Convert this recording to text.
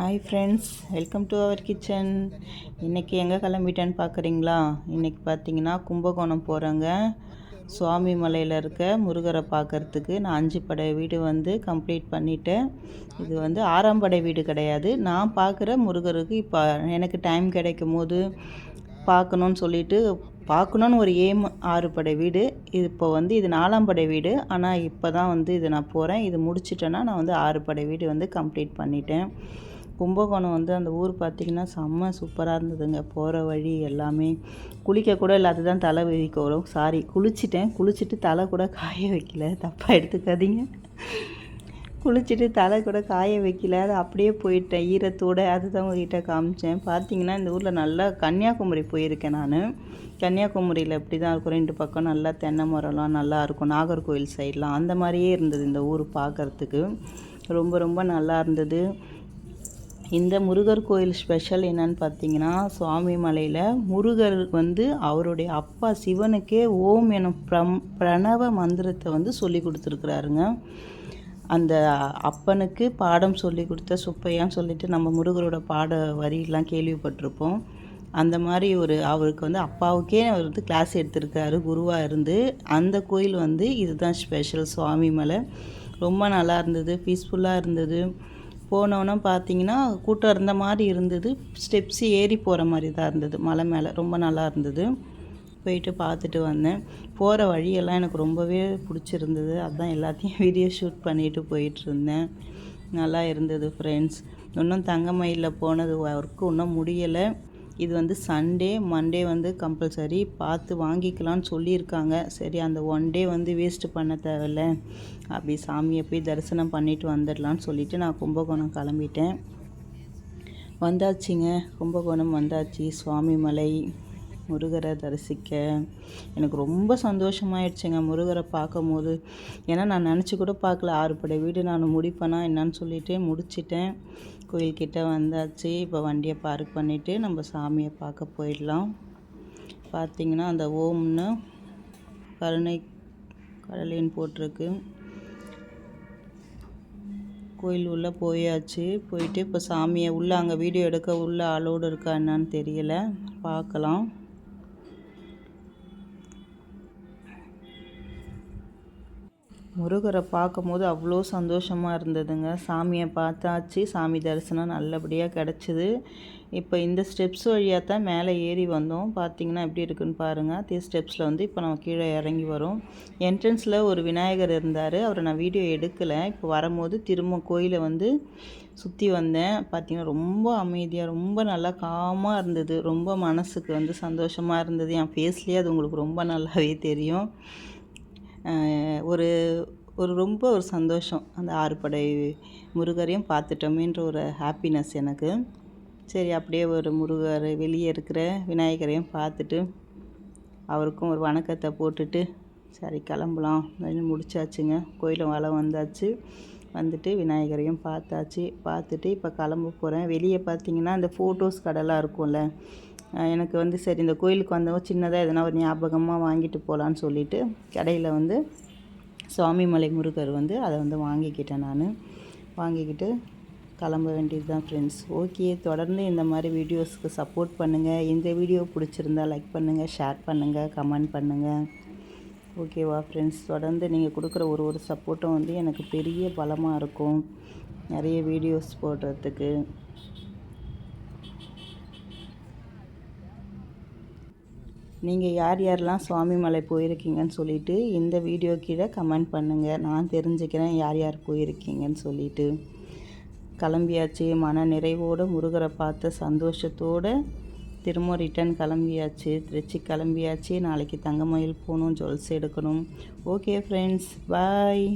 Hi friends welcome to our kitchen இன்றைக்கி எங்கே கிளம்பிட்டேன்னு பார்க்குறீங்களா இன்றைக்கி பார்த்தீங்கன்னா கும்பகோணம் போகிறேங்க சுவாமி மலையில் இருக்க முருகரை பார்க்குறதுக்கு நான் அஞ்சு படை வீடு வந்து கம்ப்ளீட் பண்ணிட்டேன் இது வந்து ஆறாம் படை வீடு கிடையாது. நான் பார்க்குற முருகருக்கு இப்போ எனக்கு டைம் கிடைக்கும் போது பார்க்கணுன்னு சொல்லிட்டு பார்க்கணுன்னு ஒரு ஏம் ஆறு படை வீடு. இது இப்போ வந்து இது நாலாம் படை வீடு. ஆனால் இப்போ தான் வந்து இது நான் போகிறேன் இது முடிச்சிட்டேன்னா நான் வந்து ஆறு படை வீடு வந்து கம்ப்ளீட் பண்ணிட்டேன். கும்பகோணம் வந்து அந்த ஊர் பார்த்திங்கன்னா செம்ம சூப்பராக இருந்ததுங்க. போகிற வழி எல்லாமே. குளிக்க கூட இல்லை அதுதான் தலை விரிக்க வரும் சாரி குளிச்சிட்டேன். குளிச்சுட்டு தலை கூட காய வைக்கல. தப்பாக எடுத்துக்காதீங்க. குளிச்சுட்டு தலை கூட காய வைக்கல. அது அப்படியே போயிட்டேன் ஈரத்தோடு அதுதான் உங்ககிட்ட காமிச்சேன். பார்த்தீங்கன்னா இந்த ஊரில் நல்லா கன்னியாகுமரி போயிருக்கேன் நான். கன்னியாகுமரியில் இப்படி தான் இருக்கும். ரெண்டு பக்கம் நல்லா தென்னை மரம்லாம் நல்லா இருக்கும். நாகர்கோவில் சைட்லாம் அந்த மாதிரியே இருந்தது இந்த ஊர் பார்க்குறதுக்கு. ரொம்ப ரொம்ப நல்லா இருந்தது. இந்த முருகர் கோயில் ஸ்பெஷல் என்னன்னு பார்த்தீங்கன்னா சுவாமி மலையில் முருகர் வந்து அவருடைய அப்பா சிவனுக்கே ஓம் எனும் பிரம் பிரணவ மந்திரத்தை வந்து சொல்லி கொடுத்துருக்குறாருங்க. அந்த அப்பனுக்கு பாடம் சொல்லி கொடுத்த சுப்பையான்னு சொல்லிட்டு நம்ம முருகரோட பாட வரியெல்லாம் கேள்விப்பட்டிருப்போம். அந்த மாதிரி ஒரு அவருக்கு வந்து அப்பாவுக்கே அவர் வந்து கிளாஸ் எடுத்திருக்காரு குருவாக இருந்து. அந்த கோயில் வந்து இதுதான் ஸ்பெஷல் சுவாமி மலை. ரொம்ப நல்லா இருந்தது பீஸ்ஃபுல்லாக இருந்தது. போனோன்னே பார்த்தீங்கன்னா கூட்டம் இருந்த மாதிரி இருந்தது. ஸ்டெப்ஸ் ஏறி போகிற மாதிரி தான் இருந்தது. மலை மேலே. ரொம்ப நல்லா இருந்தது. போயிட்டு பார்த்துட்டு வந்தேன். போகிற வழியெல்லாம் எனக்கு ரொம்பவே பிடிச்சிருந்தது. அதுதான் எல்லாத்தையும் வீடியோ ஷூட் பண்ணிட்டு போயிட்டு இருந்தேன். நல்லா இருந்தது ஃப்ரெண்ட்ஸ் இன்னும் தங்கமயிலில் போனது ஒர்க்கு இன்னும் முடியலை. இது வந்து சண்டே மண்டே வந்து கம்பல்சரி பார்த்து வாங்கிக்கலான்னு சொல்லியிருக்காங்க. சரி அந்த ஒன் டே வந்து வேஸ்ட்டு பண்ண தேவையில்ல. அப்படி சாமியை போய் தரிசனம் பண்ணிட்டு வந்துடலான்னு சொல்லிவிட்டு நான் கும்பகோணம் கிளம்பிட்டேன். வந்தாச்சுங்க. கும்பகோணம் வந்தாச்சு. சுவாமி மலை முருகரை தரிசிக்க. எனக்கு ரொம்ப சந்தோஷமாயிடுச்சுங்க முருகரை பார்க்கும்போது. ஏன்னா நான் நினச்சி கூட பார்க்கல. ஆறுபடை வீடு நான் முடிப்பேனா என்னன்னு சொல்லிட்டு முடிச்சிட்டேன். கோயில்கிட்ட வந்தாச்சு. இப்போ வண்டியை பார்க் பண்ணிவிட்டு நம்ம சாமியை பார்க்க போயிடலாம். பார்த்திங்கன்னா அந்த ஓம்னு கருணை கடலின் போட்டிருக்கு. கோயில் உள்ளே போயாச்சு. போயிட்டு இப்போ சாமியை உள்ளே அங்கே வீடியோ எடுக்க உள்ளே அலோடு இருக்கா என்னான்னு தெரியல. பார்க்கலாம். முருகரை பார்க்கும்போது அவ்வளோ சந்தோஷமாக இருந்ததுங்க. சாமியை பார்த்தாச்சு. சாமி தரிசனம் நல்லபடியாக கிடச்சிது. இப்போ இந்த ஸ்டெப்ஸ் வழியாக தான் மேலே ஏறி வந்தோம். பார்த்திங்கன்னா எப்படி இருக்குன்னு பாருங்கள் தீ ஸ்டெப்ஸில் வந்து இப்போ நம்ம கீழே இறங்கி வரோம். என்ட்ரன்ஸில் ஒரு விநாயகர் இருந்தார். அவரை நான் வீடியோ எடுக்கலை. இப்போ வரும்போது திரும்ப கோயிலை வந்து சுற்றி வந்தேன். பார்த்திங்கன்னா ரொம்ப அமைதியாக ரொம்ப நல்லா காமாக இருந்தது. ரொம்ப மனசுக்கு வந்து சந்தோஷமாக இருந்தது. என் ஃபேஸ்லேயே அது உங்களுக்கு ரொம்ப நல்லாவே தெரியும். ஒரு ஒரு ரொம்ப ஒரு சந்தோஷம். அந்த ஆறுபடை முருகரையும் பார்த்துட்டோமேன்ற ஒரு ஹாப்பினஸ் எனக்கு. சரி அப்படியே ஒரு முருகர் வெளியே இருக்கிற விநாயகரையும் பார்த்துட்டு அவருக்கும் ஒரு வணக்கத்தை போட்டுட்டு சரி கிளம்பலாம். முடிச்சாச்சுங்க. கோயிலும் வளம் வந்தாச்சு. வந்துட்டு விநாயகரையும் பார்த்தாச்சு. பார்த்துட்டு இப்போ கிளம்ப போகிறேன் வெளியே பார்த்தீங்கன்னா அந்த ஃபோட்டோஸ் கடைலாம் இருக்கும்ல. எனக்கு வந்து சரி இந்த கோயிலுக்கு வந்தவங்க சின்னதாக எதனா ஒரு ஞாபகமாக வாங்கிட்டு போகலான்னு சொல்லிவிட்டு கடையில் வந்து சுவாமிமலை முருகர் வந்து அதை வந்து வாங்கிக்கிட்டேன் நான். வாங்கிக்கிட்டு கிளம்ப வேண்டியது தான் ஃப்ரெண்ட்ஸ் ஓகே தொடர்ந்து இந்த மாதிரி வீடியோஸ்க்கு சப்போர்ட் பண்ணுங்கள் இந்த வீடியோ பிடிச்சிருந்தா லைக் பண்ணுங்கள் ஷேர் பண்ணுங்கள் கமெண்ட் பண்ணுங்கள் ஓகேவா ஃப்ரெண்ட்ஸ் தொடர்ந்து நீங்கள் கொடுக்குற ஒரு ஒரு சப்போர்ட்டும் வந்து எனக்கு பெரிய பலமாக இருக்கும். நிறைய வீடியோஸ் போடுறதுக்கு. நீங்கள் யார் யாரெல்லாம் சுவாமி மலை போயிருக்கீங்கன்னு சொல்லிவிட்டு இந்த வீடியோ கீழே கமெண்ட் பண்ணுங்கள் நான் தெரிஞ்சுக்கிறேன் யார் யார் போயிருக்கீங்கன்னு சொல்லிவிட்டு கிளம்பியாச்சு. மன நிறைவோடு முருகரை பார்த்த சந்தோஷத்தோடு திரும்ப ரிட்டன் கிளம்பியாச்சு. திருச்சி கிளம்பியாச்சு. நாளைக்கு தங்கமயில் போகணும் ஜுவல்ஸ் எடுக்கணும். Okay friends bye